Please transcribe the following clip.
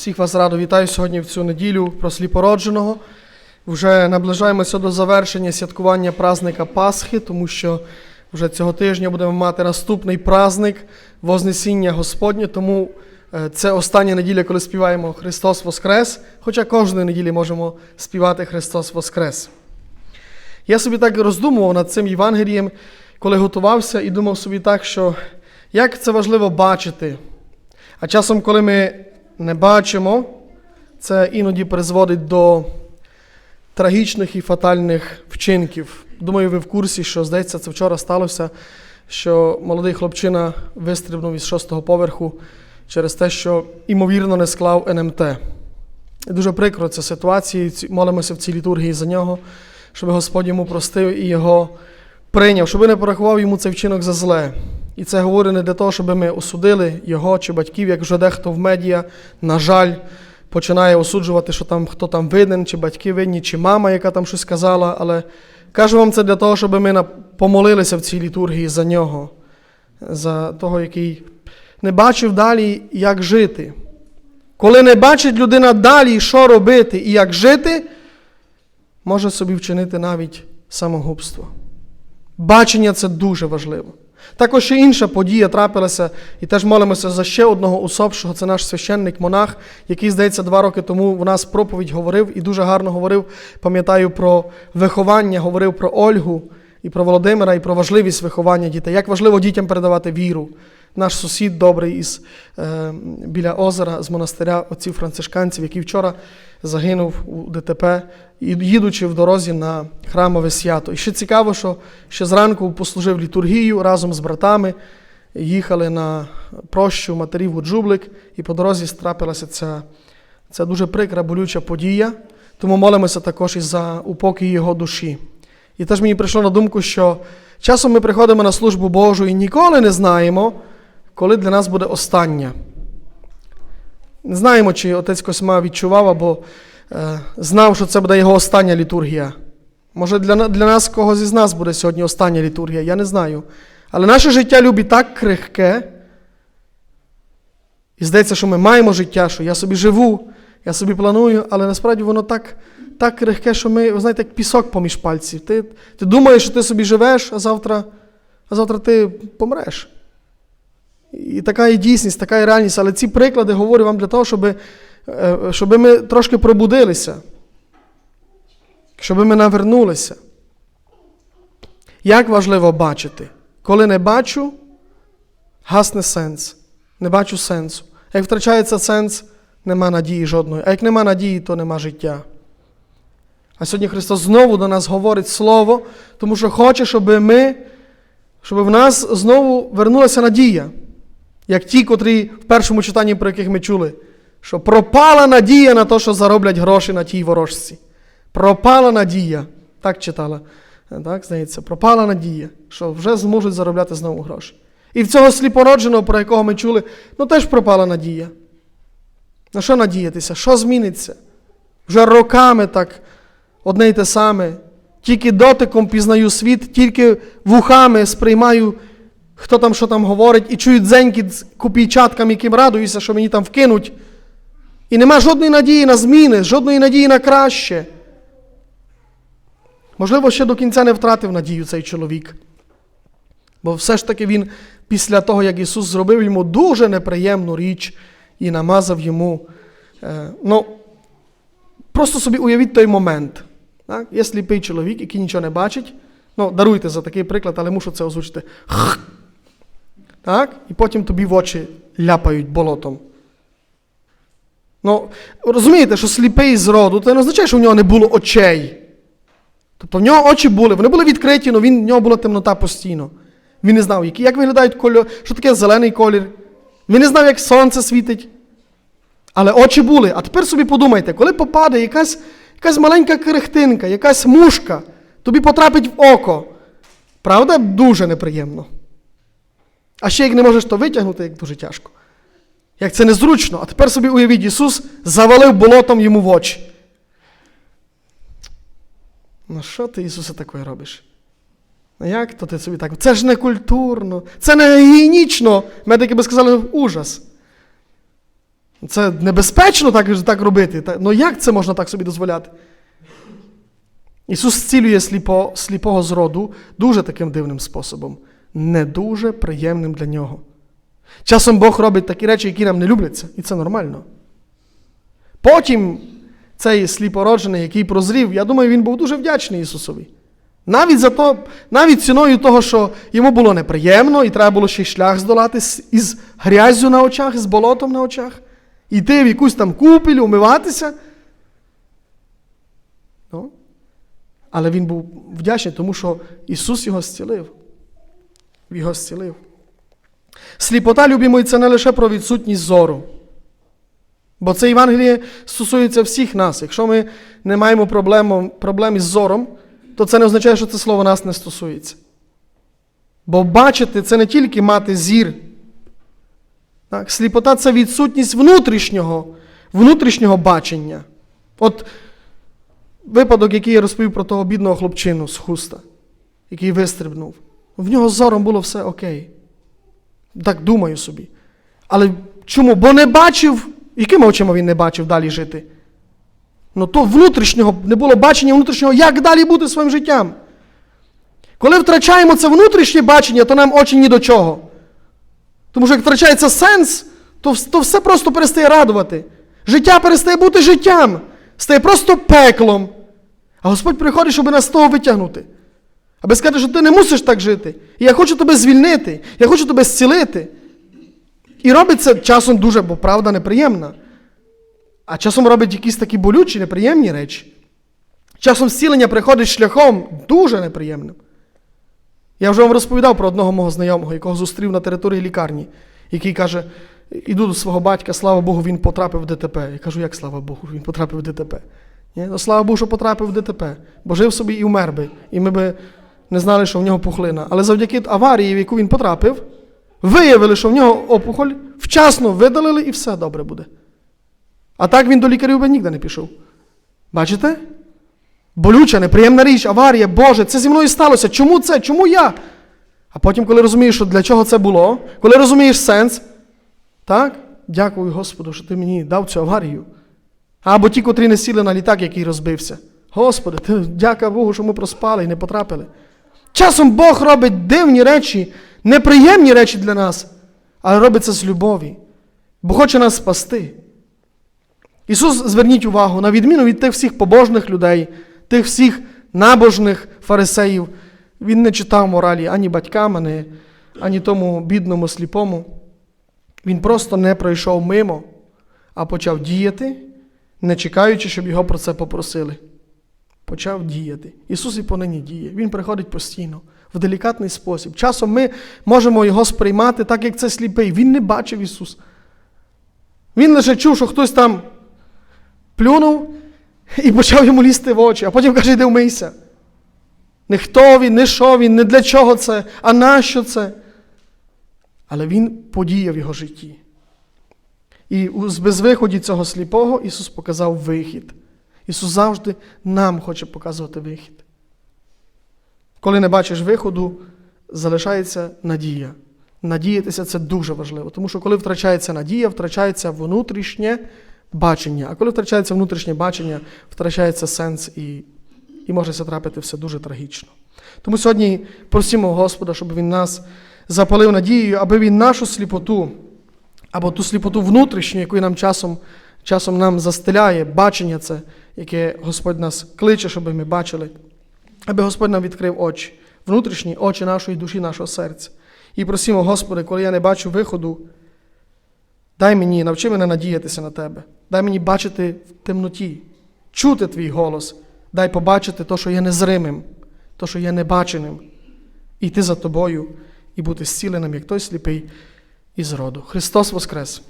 Всіх вас радо вітаю сьогодні в цю неділю про сліпородженого. Вже наближаємося до завершення святкування празника Пасхи, тому що вже цього тижня будемо мати наступний праздник Вознесіння Господнє. Тому е, це остання неділя, коли співаємо Христос Воскрес, хоча кожної неділі можемо співати Христос Воскрес. Я собі так роздумував над цим Євангелієм, коли готувався, і думав собі так, що як це важливо бачити. А часом, коли ми не бачимо, це іноді призводить до трагічних і фатальних вчинків. Думаю, ви в курсі, що здається, це вчора сталося, що молодий хлопчина вистрибнув із шостого поверху через те, що ймовірно не склав НМТ. Дуже прикро ця ситуація, молимося в цій літургії за нього, щоб Господь йому простив і його прийняв, щоб не порахував йому цей вчинок за зле. І це говорить не для того, щоб ми осудили його чи батьків, як вже дехто в медіа, на жаль, починає осуджувати, що там хто там винен, чи батьки винні, чи мама, яка там щось сказала. Але кажу вам це для того, щоб ми помолилися в цій літургії за нього, за того, який не бачив далі, як жити. Коли не бачить людина далі, що робити і як жити, може собі вчинити навіть самогубство. Бачення це дуже важливо. Також ще інша подія трапилася, і теж молимося за ще одного усопшого. Це наш священник монах, який, здається, два роки тому в нас проповідь говорив і дуже гарно говорив. Пам'ятаю про виховання, говорив про Ольгу і про Володимира, і про важливість виховання дітей. Як важливо дітям передавати віру. Наш сусід добрий із е, біля озера з монастиря отців францишканців, який вчора загинув у ДТП, їдучи в дорозі на храмове свято. І ще цікаво, що ще зранку послужив літургію разом з братами, їхали на прощу матерів у Джублик, і по дорозі трапилася ця, ця дуже прикра, болюча подія. Тому молимося також і за упокій його душі. І теж мені прийшло на думку, що часом ми приходимо на службу Божу і ніколи не знаємо, коли для нас буде остання. Не знаємо, чи отець Косьма відчував або е, знав, що це буде його остання літургія. Може, для, для нас когось із нас буде сьогодні остання літургія, я не знаю. Але наше життя любі так крихке. І здається, що ми маємо життя, що я собі живу, я собі планую, але насправді воно так, так крихке, що ми, ви знаєте, як пісок поміж пальців. Ти, ти думаєш, що ти собі живеш, а завтра, а завтра ти помреш. І така є дійсність, така є реальність. Але ці приклади говорю вам для того, щоб, щоб ми трошки пробудилися, щоб ми навернулися. Як важливо бачити? Коли не бачу, гасне сенс. Не бачу сенсу. Як втрачається сенс, нема надії жодної. А як нема надії, то нема життя. А сьогодні Христос знову до нас говорить Слово, тому що хоче, щоб ми, щоб в нас знову вернулася надія. Як ті, котрі в першому читанні, про яких ми чули, що пропала надія на те, що зароблять гроші на тій ворожці. Пропала надія. Так читала. Так, здається, пропала надія, що вже зможуть заробляти знову гроші. І в цього сліпородженого, про якого ми чули, ну теж пропала надія. На що надіятися? Що зміниться? Вже роками так одне й те саме. Тільки дотиком пізнаю світ, тільки вухами сприймаю, хто там що там говорить, і чую дзенькіт з копійчаткам, яким радуюся, що мені там вкинуть. І нема жодної надії на зміни, жодної надії на краще. Можливо, ще до кінця не втратив надію цей чоловік. Бо все ж таки він після того, як Ісус зробив йому дуже неприємну річ і намазав йому. Е, ну, просто собі уявіть той момент. Так? Є сліпий чоловік, який нічого не бачить. Ну, даруйте за такий приклад, але мушу це озвучити. Так? І потім тобі в очі ляпають болотом. Ну, розумієте, що сліпий з роду, це не означає, що в нього не було очей. Тобто в нього очі були, вони були відкриті, але в нього була темнота постійно. Він не знав, як виглядають кольори, що таке зелений колір. Він не знав, як сонце світить. Але очі були. А тепер собі подумайте, коли попаде якась, якась маленька крихтинка, якась мушка, тобі потрапить в око. Правда, дуже неприємно. А ще як не можеш то витягнути, як дуже тяжко. Як це незручно. А тепер собі уявіть, Ісус завалив болотом йому в очі. Ну що ти, Ісусе, таке робиш? Ну як то ти собі так? Це ж не культурно, це не гігієнічно. Медики би сказали ужас. Це небезпечно так, так робити. Ну як це можна так собі дозволяти? Ісус зцілює сліпо, сліпого з роду дуже таким дивним способом, не дуже приємним для нього. Часом Бог робить такі речі, які нам не любляться, і це нормально. Потім цей сліпороджений, який прозрів, я думаю, він був дуже вдячний Ісусові. Навіть за то, навіть ціною того, що йому було неприємно, і треба було ще й шлях здолати із грязю на очах, з болотом на очах, йти в якусь там купель, умиватися. Ну, але він був вдячний, тому що Ісус його зцілив. Його зцілив. Сліпота, любі мої, це не лише про відсутність зору. Бо це Євангеліє стосується всіх нас. Якщо ми не маємо проблем, проблем із зором, то це не означає, що це слово нас не стосується. Бо бачити це не тільки мати зір. Так? Сліпота це відсутність внутрішнього, внутрішнього бачення. От випадок, який я розповів про того бідного хлопчину з хуста, який вистрибнув. В нього з зором було все окей. Так думаю собі. Але чому? Бо не бачив, якими очима він не бачив далі жити? Ну то внутрішнього, не було бачення внутрішнього, як далі бути своїм життям. Коли втрачаємо це внутрішнє бачення, то нам очі ні до чого. Тому що як втрачається сенс, то, то все просто перестає радувати. Життя перестає бути життям, стає просто пеклом. А Господь приходить, щоб нас з того витягнути. Аби сказати, що ти не мусиш так жити. І я хочу тебе звільнити, я хочу тебе зцілити. І робить це часом дуже, бо правда неприємна. А часом робить якісь такі болючі, неприємні речі. Часом зцілення приходить шляхом дуже неприємним. Я вже вам розповідав про одного мого знайомого, якого зустрів на території лікарні, який каже: іду до свого батька, слава Богу, він потрапив в ДТП. Я кажу, як слава Богу, він потрапив в ДТП. Ні? Ну, слава Богу, що потрапив в ДТП, бо жив собі і вмер би, і ми би не знали, що в нього пухлина. Але завдяки аварії, в яку він потрапив, виявили, що в нього опухоль, вчасно видалили і все добре буде. А так він до лікарів би ніде не пішов. Бачите? Болюча, неприємна річ, аварія, Боже, це зі мною сталося. Чому це? Чому я? А потім, коли розумієш, що для чого це було, коли розумієш сенс, так? Дякую Господу, що ти мені дав цю аварію. Або ті, котрі не сіли на літак, який розбився. Господи, ти, дяка Богу, що ми проспали і не потрапили. Часом Бог робить дивні речі, неприємні речі для нас, але робить це з любові, бо хоче нас спасти. Ісус, зверніть увагу, на відміну від тих всіх побожних людей, тих всіх набожних фарисеїв, Він не читав моралі ані батькам, ані, ані тому бідному сліпому. Він просто не пройшов мимо, а почав діяти, не чекаючи, щоб його про це попросили. Почав діяти. Ісус і понині діє. Він приходить постійно, в делікатний спосіб. Часом ми можемо його сприймати так, як це сліпий. Він не бачив Ісус. Він лише чув, що хтось там плюнув і почав йому лізти в очі, а потім каже, йди вмийся. Не хто він, не що він, не для чого це, а нащо це. Але він подіяв його житті. І з безвиході цього сліпого Ісус показав вихід. Ісус завжди нам хоче показувати вихід. Коли не бачиш виходу, залишається надія. Надіятися це дуже важливо, тому що коли втрачається надія, втрачається внутрішнє бачення. А коли втрачається внутрішнє бачення, втрачається сенс і, і може це трапити все дуже трагічно. Тому сьогодні просимо Господа, щоб Він нас запалив надією, аби Він нашу сліпоту, або ту сліпоту внутрішню, яку нам часом, часом нам застеляє, бачення це, яке Господь нас кличе, щоб ми бачили, аби Господь нам відкрив очі, внутрішні очі нашої душі, нашого серця. І просимо, Господи, коли я не бачу виходу, дай мені, навчи мене надіятися на Тебе. Дай мені бачити в темноті, чути Твій голос. Дай побачити те, що є незримим, те, що є небаченим, і йти за Тобою і бути зціленим, як той сліпий із роду. Христос Воскрес!